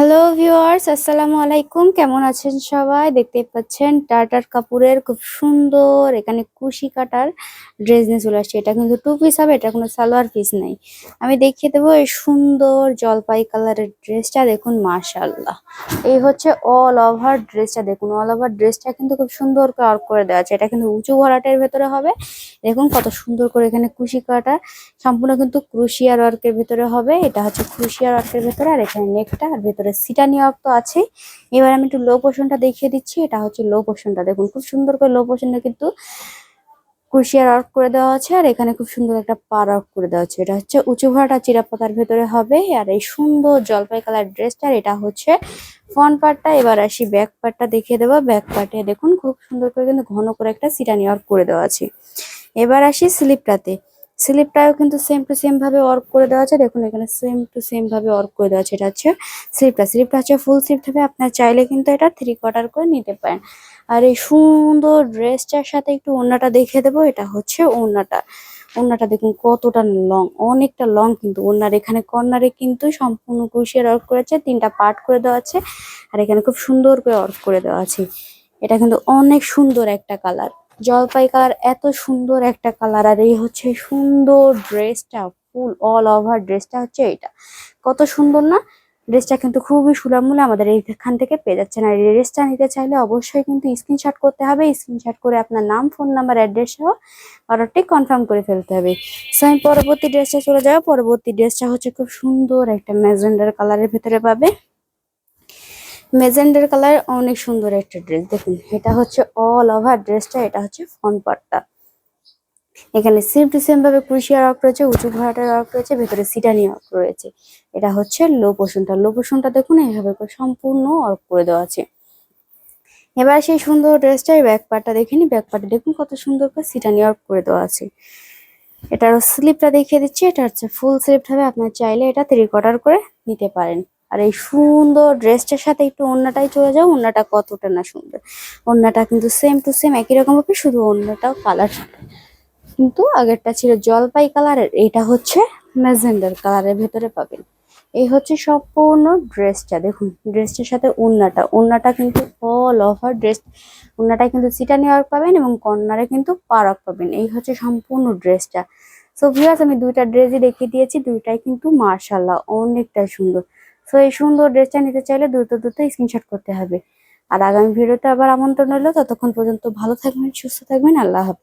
Hello viewers আসসালামু আলাইকুম। কেমন আছেন সবাই? দেখতে পাচ্ছেন টাটার কাপুরের খুব সুন্দর এখানে কুশি কাটার ড্রেস নিয়ে চলে আসছে। এটা কিন্তু টু পিস হবে, এটা কোনো সালোয়ার পিস নাই। আমি দেখিয়ে দেবো এই সুন্দর জলপাই কালারের ড্রেসটা দেখুন মাশাল্লাহ এই হচ্ছে অল ওভার ড্রেসটা দেখুন অল ওভার ড্রেসটা কিন্তু খুব সুন্দর করে করে দেওয়া আছে। এটা কিন্তু উঁচু ভরাটের ভেতরে হবে। দেখুন কত সুন্দর করে এখানে কুশি কাটা। সম্পূর্ণ কিন্তু ক্রুশিয়ার ওয়ার্কের ভেতরে হবে। এটা হচ্ছে ক্রুশিয়ার ওয়ার্কের ভেতরে, আর এখানে নেকটা, আর ভেতরে সিটানি ওয়ার্ক তো আছে এবার আমি একটু লো পোর্শনটা দেখিয়ে দিচ্ছি। এটা হচ্ছে লো পোর্শনটা দেখুন, খুব সুন্দর করে লো পোর্শনটা কিন্তু ক্রুশিয়ার ওয়ার্ক করে দেওয়া আছে, আর এখানে খুব সুন্দর একটা পার ওয়ার্ক করে দেওয়া আছে। এটা হচ্ছে উঁচু ভাড়াটা চিরাপাতার ভেতরে হবে, আর এই সুন্দর জলপাই কালার ড্রেসটা এটা হচ্ছে ফ্রন্ট পার্টটা এবার আসি ব্যাক পার্টটা দেখিয়ে দেবো। ব্যাক পার্টে দেখুন, খুব সুন্দর করে কিন্তু ঘন করে একটা সিটানি ওয়ার্ক করে দেওয়া আছে। এবার আসি স্লিপটাতে স্লিপটাও কিন্তু সেম টু সেম ভাবে ওয়ার্ক করে দেওয়া আছে। দেখুন, এখানে সেম টু সেম ভাবে ওয়ার্ক করে দেওয়া আছে। এটা হচ্ছে স্লিপটা স্লিপটা হচ্ছে ফুল স্লিপ হবে আপনার চাইলে কিন্তু এটা থ্রি কোয়ার্টার করে নিতে পারেন। আর এই সুন্দর ড্রেসটার সাথে একটু ওড়নাটা দেখে দেবো। এটা হচ্ছে ওড়নাটা। ওড়নাটা দেখুন, কতটা লং অনেকটা লং কিন্তু। ওড়নার এখানে কর্নারে কিন্তু সম্পূর্ণ কুশিয়ার ওয়ার্ক করেছে তিনটা পার্ট করে দেওয়া আছে। আর এখানে খুব সুন্দর করে ওয়ার্ক করে দেওয়া আছে। এটা কিন্তু অনেক সুন্দর একটা কালার জলপাই কালার এত সুন্দর একটা কালার আর এই হচ্ছে সুন্দর ড্রেসটা ফুল অল ওভার ড্রেসটা হচ্ছে এটা। কত সুন্দর না? ড্রেসটা কিন্তু খুবই সুলভ মূল্যে আমাদের এইখান থেকে পেয়ে যাচ্ছেন। আর এই ড্রেসটা নিতে চাইলে অবশ্যই কিন্তু স্ক্রিনশট করতে হবে। স্ক্রিনশট করে আপনার নাম ফোন নাম্বার অ্যাড্রেস সহ অর্ডারটি কনফার্ম করে ফেলতে হবে। সো আমি পরবর্তী ড্রেসটা চলে যাব। পরবর্তী ড্রেসটা হচ্ছে খুব সুন্দর একটা ম্যাজেন্ডার কালারের ভেতরে পাবে। মেজেন্ডার কালার অনেক সুন্দর একটা ড্রেস। দেখুন, এটা হচ্ছে অল ওভার ড্রেসটা, এটা হচ্ছে ফ্রন্ট পার্টটা এখানে সেম টু সেম ভাবে ক্রুশিয়ার ওয়ার্ক রয়েছে, উঁচু ভাড়াটার ওয়ার্ক রয়েছে, ভেতরে সিটানি ওয়ার্ক রয়েছে। এটা হচ্ছে লো পোর্শনটা লো পোর্শনটা দেখুন, এইভাবে সম্পূর্ণ ওয়ার্ক করে দেওয়া আছে। এবার সেই সুন্দর ড্রেসটা এই ব্যাক পার্টটা দেখে নি ব্যাক পার্টে দেখুন কত সুন্দর করে সিটানি ওয়ার্ক করে দেওয়া আছে। এটার স্লিপটা দেখিয়ে দিচ্ছি। এটা হচ্ছে ফুল স্লিপ হবে। আপনার চাইলে এটা থ্রি কোয়ার্টার করে নিতে পারেন। আর এই সুন্দর ড্রেসটার সাথে একটু অন্যটাই চলে যাও অন্যটা কতটা না সুন্দর। অন্যটা কিন্তু সেম টু সেম একই রকম হবে, শুধু অন্যটাও কালার কিন্তু আগেরটা ছিল জলপাই কালারের এটা হচ্ছে ম্যাজেন্ডার কালারের ভেতরে পাবেন। এই হচ্ছে সম্পূর্ণ ড্রেসটা, দেখুন, ড্রেসটার সাথে ওড়নাটা ওড়নাটা কিন্তু অল ওভার ড্রেস ওড়নাটা কিন্তু সিটানি ওয়ার্ক পাবেন এবং কর্নারে কিন্তু পারক পাবেন। এই হচ্ছে সম্পূর্ণ ড্রেসটা। সো ভিউয়ার্স আমি দুইটা ড্রেসই দেখিয়ে দিয়েছি, দুইটাই কিন্তু মার্শাল্লাহ অনেকটা সুন্দর। সো এই সুন্দর ড্রেসটা নিতে চাইলে দ্রুত দ্রুত স্ক্রিনশট করতে হবে। আর আগামী ভিডিওতে আবার আমন্ত্রণ রইল, ততক্ষণ পর্যন্ত ভালো থাকবেন, সুস্থ থাকবেন, আল্লাহ হাফিজ।